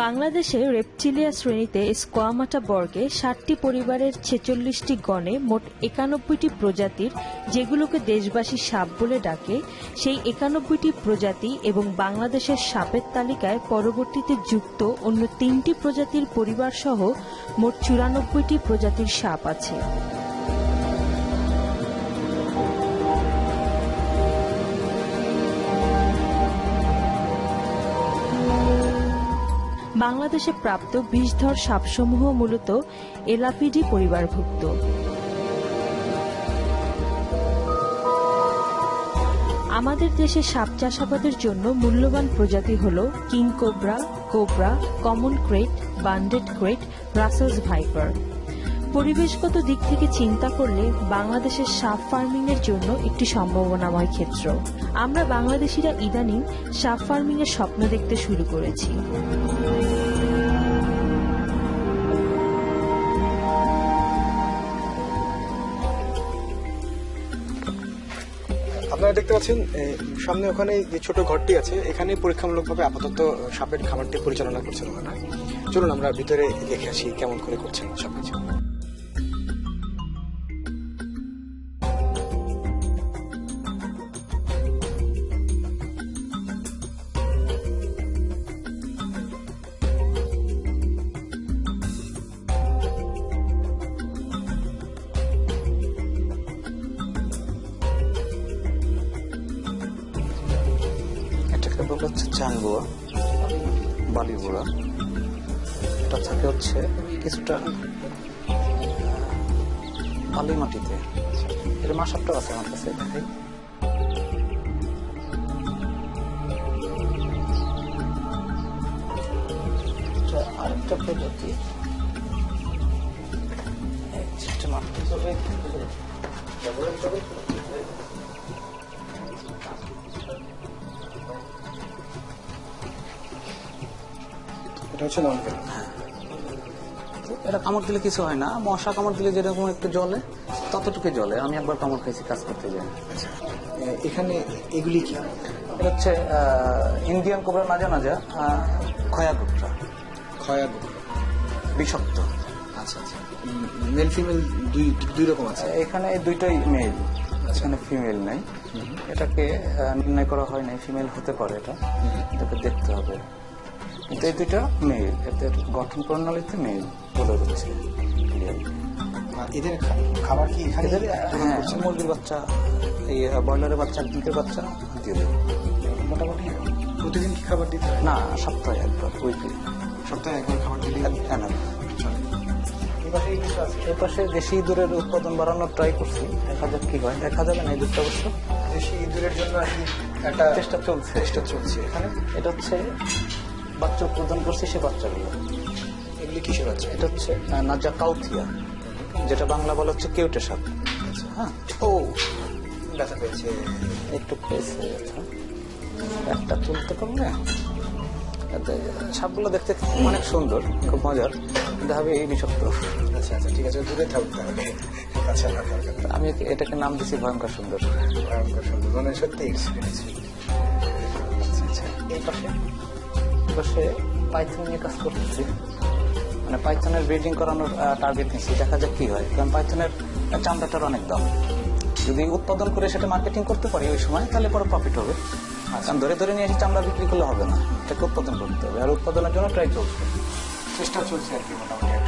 বাংলাদেশে রেপটিলিয়া শ্রেণীতে স্কোয়ামাটা বর্গে ষাটটি পরিবারের ছেচল্লিশটি গণে মোট একানব্বইটি প্রজাতির, যেগুলোকে দেশবাসী সাপ বলে ডাকে, সেই একানব্বইটি প্রজাতি এবং বাংলাদেশের সাপের তালিকায় পরবর্তীতে যুক্ত অন্য তিনটি প্রজাতির পরিবারসহ মোট চুরানব্বইটি প্রজাতির সাপ আছে। বাংলাদেশে প্রাপ্ত বিষধর সাপসমূহ মূলত এলাপিডি পরিবারভুক্ত। আমাদের দেশে সাপ চাষাবাদের জন্য মূল্যবান প্রজাতি হল king cobra cobra, common krait, banded krait, Russell's viper. পরিবেশগত দিক থেকে চিন্তা করলে বাংলাদেশের সাপ ফার্মিং এর জন্য একটি সম্ভাবনাময় ক্ষেত্র। আমরা বাংলাদেশিরা ইদানিং সাপ ফার্মিং এর স্বপ্ন দেখতে শুরু করেছি। আপনারা দেখতে পাচ্ছেন সামনে ওখানে যে ছোট ঘরটি আছে, এখানে পরীক্ষামূলকভাবে আপাতত সাপের খামারটি পরিচালনা করছেন ওনারা। চলুন আমরা ভিতরে দেখে আসি কেমন করে করছেন সবকিছু। হচ্ছে চাঙ্গুয়া বালি বুড়া এটা থাকে হচ্ছে কিছুটা বালি মাটিতে এর মাসাপটা আছে আমার কাছে এটা আরেকটা প্রজাতি এটা হচ্ছে এটা কামড় দিলে কিছু হয় না। মশা কামড় দিলে যেরকম একটু জলে ততটুকু জলে আমি একবার কামড় খাইছি কাজ করতে যাই আচ্ছা। এখানে এগুলি কি? এটা হচ্ছে ইন্ডিয়ান কোবরা নাজা নাজা খয়া গুপ্তা খয়া গুঁড়ো। বিষাক্ত। আচ্ছা আচ্ছা। মেল ফিমেল দুই দুই রকম আছে? এখানে দুইটাই মেল এখানে ফিমেল নাই। এটাকে নির্ণয় করা হয় নাই। ফিমেল হতে পারে এটা। এটাকে দেখতে হবে। কিন্তু এই দুইটা মেল এদের গঠন প্রণালীতে মেল বলে আর এদের খাবার কি এদের হ্যাঁ। মুরগির বাচ্চা এই ব্রয়লারের বাচ্চা ডিমের বাচ্চা? দিয়ে দেবে। মোটামুটি প্রতিদিন কি খাবার দিতে না সপ্তাহে একবার উইকলি সপ্তাহে একবার খাবার দিলে এনাফ এর পাশে দেশি ইঁদুরের উৎপাদন বাড়ানোর ট্রাই করছি। দেখা যাক কি হয়। দেখা যাবে না এই দুধটা অবশ্য। দেশি ইঁদুরের জন্য আর কি একটা চেষ্টা চলছে। চেষ্টা চলছে এখানে। এটা হচ্ছে বাচ্চা উৎপাদন করছে সে বাচ্চাগুলো এগুলি কিসের বাচ্চা? এটা হচ্ছে নাজা কাউথিয়া যেটা বাংলা বলা হচ্ছে কেউটে সাপ। হ্যাঁ? ও ব্যথা পেয়েছে। একটু পেয়েছে। একটা তুলতে পারলে? এতে সাপগুলো দেখতে অনেক সুন্দর খুব মজার কিন্তু হবে এই বিষাক্ত আচ্ছা আচ্ছা ঠিক আছে দূরে থাকতে হবে আচ্ছা দরকার নেই। আমি এটাকে নাম দিছি ভয়ঙ্কর সুন্দর। ভয়ঙ্কর সুন্দর মানে সত্যি এক্সপিরিয়েন্স আচ্ছা আচ্ছা এই পাশে? পাশে পাইথন নিয়ে কাজ করতেছি। মানে পাইথনের ব্রিডিং করানোর টার্গেট নিচ্ছি। দেখা যাক কি হয়। কারণ পাইথনের চামড়াটার অনেক দাম। যদি উৎপাদন করে সেটা মার্কেটিং করতে পারি ওই সময়, তাহলে পরে প্রফিট হবে। কারণ ধরে ধরে নিয়ে এসে চামড়া বিক্রি করলে হবে না। এটাকে উৎপাদন করতে হবে। আর উৎপাদনের জন্য ট্রাই চলছে চেষ্টা চলছে আর কি মোটামুটি।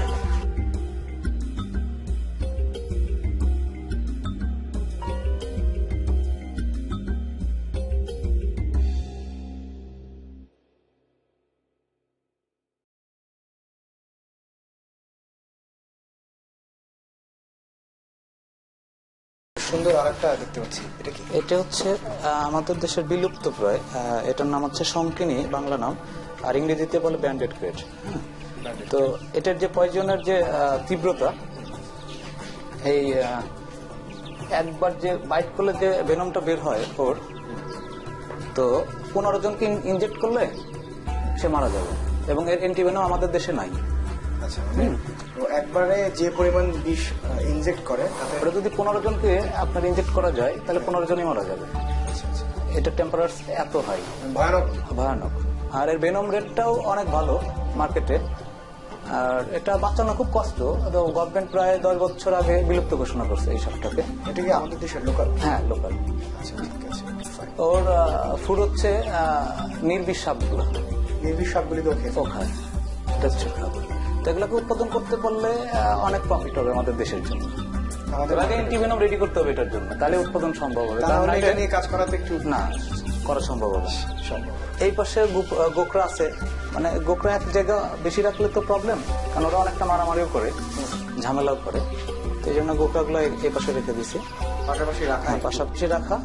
সুন্দর আরেকটা দেখতে পাচ্ছি। এটা কি? এটা হচ্ছে আমাদের দেশের বিলুপ্ত প্রায় এটার নাম হচ্ছে শঙ্কিনী বাংলা নাম আর ইংরেজিতে বলে ব্যান্ডেড ক্রেট তো এটার যে পয়জনের যে তীব্রতা এই একবার যে বাইট করলে যে ভেনমটা বের হয় ওর তো পনেরো জনকে ইনজেক্ট করলে সে মারা যাবে। এবং এর অ্যান্টিভেনম আমাদের দেশে নাই। মানে একবারে যে পরিমাণ বিষ ইনজেক্ট করে তাতে ওটা যদি পনেরো জনকে আপনার ইনজেক্ট করা যায় তাহলে পনেরো জনই মারা যাবে। আচ্ছা আচ্ছা। এটা টেম্পারেচার এত হাই ভয়ানক। ভয়ানক। আর এর বেনম রেটটাও অনেক ভালো মার্কেটে আর এটা বাঁচানো খুব কষ্ট গভর্নমেন্ট প্রায় দশ বছর আগে বিলুপ্ত ঘোষণা করছে এই সাপটাকে এটা কি আমাদের দেশের লোকাল হ্যাঁ লোকাল আচ্ছা। ওর ফুড হচ্ছে নির্বিষ সাপগুলো। নির্বিষ সাপগুলি তো খায় এটা হচ্ছে খাবার তো এগুলোকে উৎপাদন করতে পারলে অনেক প্রফিট হবে আমাদের দেশের জন্য। আমাদের আগে অ্যান্টিভেনম রেডি করতে হবে এটার জন্য। তাহলে উৎপাদন সম্ভব হবে। তাহলে এটা নিয়ে কাজ করাতে একটু না করা সম্ভব হবে সম্ভব। এই পাশে গোকরা আছে। মানে গোকরা এক জায়গা বেশি রাখলে তো প্রবলেম কারণ ওরা অনেকটা মারামারিও করে ঝামেলাও করে। তো এই জন্য গোকরাগুলো এই- পাশে রেখে দিছি পাশাপাশি রাখা হ্যাঁ, পাশাপাশি রাখা।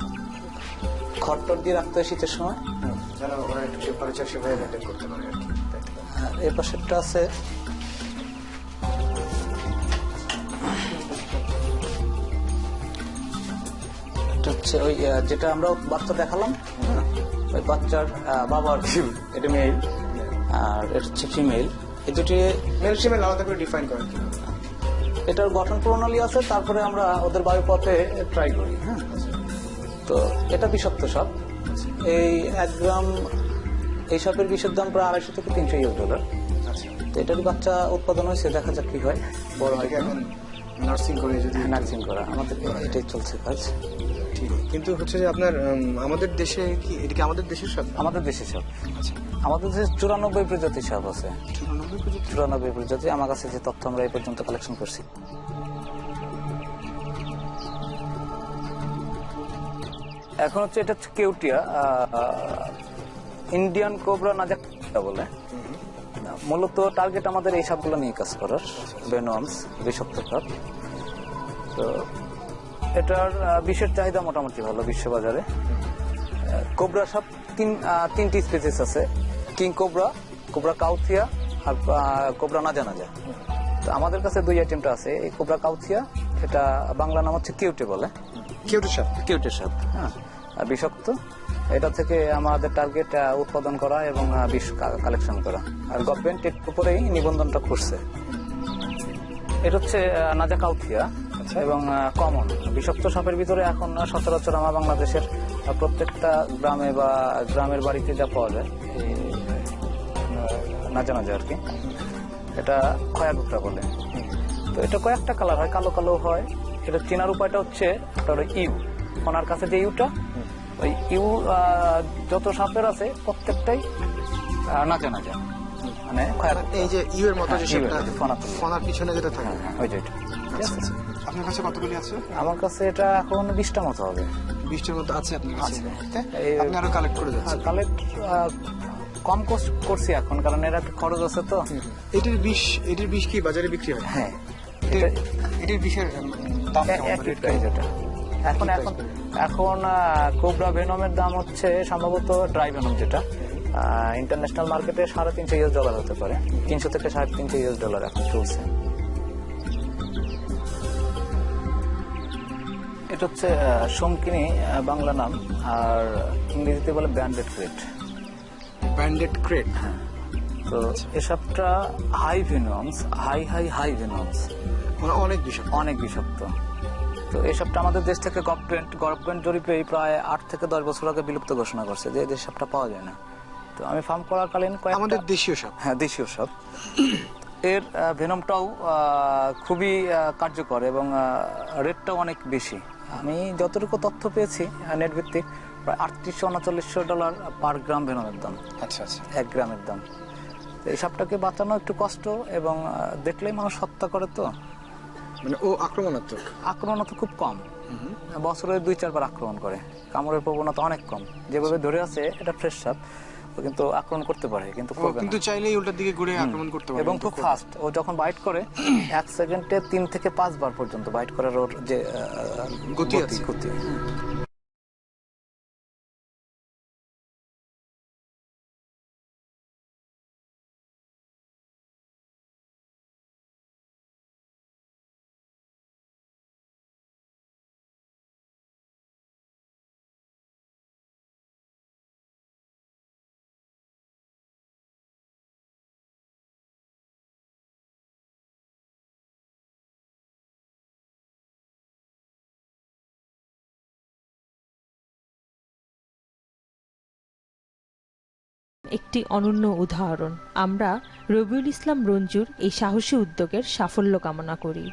খড়টর দিয়ে রাখতে হয় শীতের সময়। যেন ওরা একটু টেম্পারেচার সেভাবে মেনটেন করতে পারে আর কি। তাই এই পাশেরটা আছে। হচ্ছে ওই যেটা আমরা বাচ্চা দেখালাম হ্যাঁ, ওই বাচ্চার বাবার এটা মেল আর এটা হচ্ছে ফিমেল এই দুটি মেল ফিমেল আলাদা করে ডিফাইন করেন এটার গঠন প্রণালী আছে তারপরে আমরা ওদের বায়ুপথে ট্রাই করি হ্যাঁ? তো এটা বিষাক্ত সাপ। এই এক গ্রাম এই সাপের বিষের দাম প্রায় আড়াইশো থেকে তিনশো ইউরো ডলার আচ্ছা। তো এটারই বাচ্চা উৎপাদন হয়েছে দেখা যাক কি হয়। বড় হয় নার্সিং করে যদি নার্সিং করা। আমাদের এটাই চলছে কাজ। ঠিক। কিন্তু হচ্ছে যে আপনার আমাদের দেশে কি এটা কি আমাদের দেশের সাপ? আমাদের দেশে সাপ। আচ্ছা। আমাদের দেশে চুরানব্বই প্রজাতির সাপ আছে। চুরানব্বই প্রজাতি। আমার কাছে যে তথ্য আমরা এই পর্যন্ত কালেকশন করছি। এখন হচ্ছে এটা হচ্ছে কেউটিয়া। ইন্ডিয়ান কোবরা না যা বলে। মূলত টার্গেট আমাদের এই সাপগুলো নিয়ে কাজ করার। বেনোয়ামস বিষাক্ত সাপ। তো এটার বিষের চাহিদা মোটামুটি ভালো বিশ্ববাজারে। কোবরা সাপ তিন তিনটি স্পেসিস আছে। কিং কোবরা কোবরা কাউথিয়া আর কোবরা নাজা নাজা। তো আমাদের কাছে দুই আইটেমটা আছে। এই কোবরা কাউথিয়া এটা বাংলা নাম হচ্ছে কিউটে বলে। কিউটে সাপ। কিউটে সাপ হ্যাঁ। আর বিষাক্ত এটা থেকে আমাদের টার্গেট উৎপাদন করা এবং বিষ কালেকশন করা। আর গভর্নমেন্ট এর উপরেই নিবন্ধনটা করছে। এটা হচ্ছে নাজা কাউথিয়া। এবং কমন বিষাক্ত সাপের ভিতরে এখন সচরাচর আমার বাংলাদেশের প্রত্যেকটা গ্রামে বা গ্রামের বাড়িতে যা পাওয়া যায় আহ, নাজা নাজা আর কি। এটা খয়া গুকরা বলে। তো এটা কয়েকটা কালার হয় কালো কালো হয়। এটা চেনার উপায়টা হচ্ছে হলো ইউ। ওনার কাছে যে ইউটা ওই ইউ যত সাপের আছে প্রত্যেকটাই আহ, নাজা নাজা মানে এই যে ইউ এর মতো যে হ্যাঁ, ইউ এর, সাপটা ফনা তুলে। পিছনে যেটা থাকে। হ্যাঁ, ওই যে আপনার কাছে কতগুলি আছে? আমার কাছে এটা এখন বিশটা মতো হবে। বিশটার মতো আছে আপনার কাছে? এই- আপনি আরও কালেক্ট করে যাচ্ছেন। কালেক্ট কম কস- করছি এখন কারণ এর একটা খরচ আছে তো। এটির বিষ এটির বিষ কি বাজারে বিক্রি হয়? হ্যাঁ। এটির- এটির বিষের দাম এটা। এখন এখন এখন কোবরা ভেনমের দাম হচ্ছে সম্ভবত ড্রাই ভেনম যেটা। ইন্টারন্যাশনাল মার্কেটে সাড়ে তিনশো ইউএস ডলার হতে পারে। তিনশো থেকে সাড়ে তিনশো ইউএস ডলার এখন চলছে। এটা হচ্ছে শঙ্কিনী বাংলা নাম আর ইংরেজিতে বলে ব্যান্ডেড ক্রেট ব্যান্ডেড ক্রেট হ্যাঁ। তো এসবটা high venoms high high high venoms অনেক বিষয় অনেক বিষাক্ত তো এসবটা আমাদের দেশ থেকে গভর্নমেন্ট গভর্নমেন্ট জরিপে প্রায় আট থেকে দশ বছর আগে বিলুপ্ত ঘোষণা করছে যে এই সাপটা পাওয়া যায় না। তো আমি ফার্ম করাকালীন আমাদের দেশীয় সাপ হ্যাঁ দেশীয় সাপ এর ভেনমটাও খুবই কার্যকর এবং রেটটাও অনেক বেশি। আমি যতটুকু তথ্য পেয়েছি নেট ভিত্তিক প্রায় আটত্রিশশো উনচল্লিশশো ডলার পার গ্রাম ভেনমের দাম। আচ্ছা আচ্ছা। এক গ্রামের দাম। তো এই সাপটাকে বাঁচানো একটু কষ্ট এবং দেখলেই মানুষ হত্যা করে তো। মানে ও আক্রমণাত্মক? আক্রমণ তো খুব কম। বছরে দুই চারবার আক্রমণ করে। কামড়ের প্রবণতা অনেক কম। যেভাবে ধরে আছে এটা ফ্রেশ সাপ। কিন্তু আক্রমণ করতে পারে কিন্তু কিন্তু চাইলেই উল্টার দিকে ঘুরে আক্রমণ করতে পারে এবং খুব ফাস্ট ও যখন বাইট করে এক সেকেন্ডে তিন থেকে পাঁচ বার পর্যন্ত বাইট করার ওর যে গতি আছে। গতি। একটি অনন্য উদাহরণ। আমরা রবিউল ইসলাম রঞ্জুর এই সাহসী উদ্যোগের সাফল্য কামনা করি।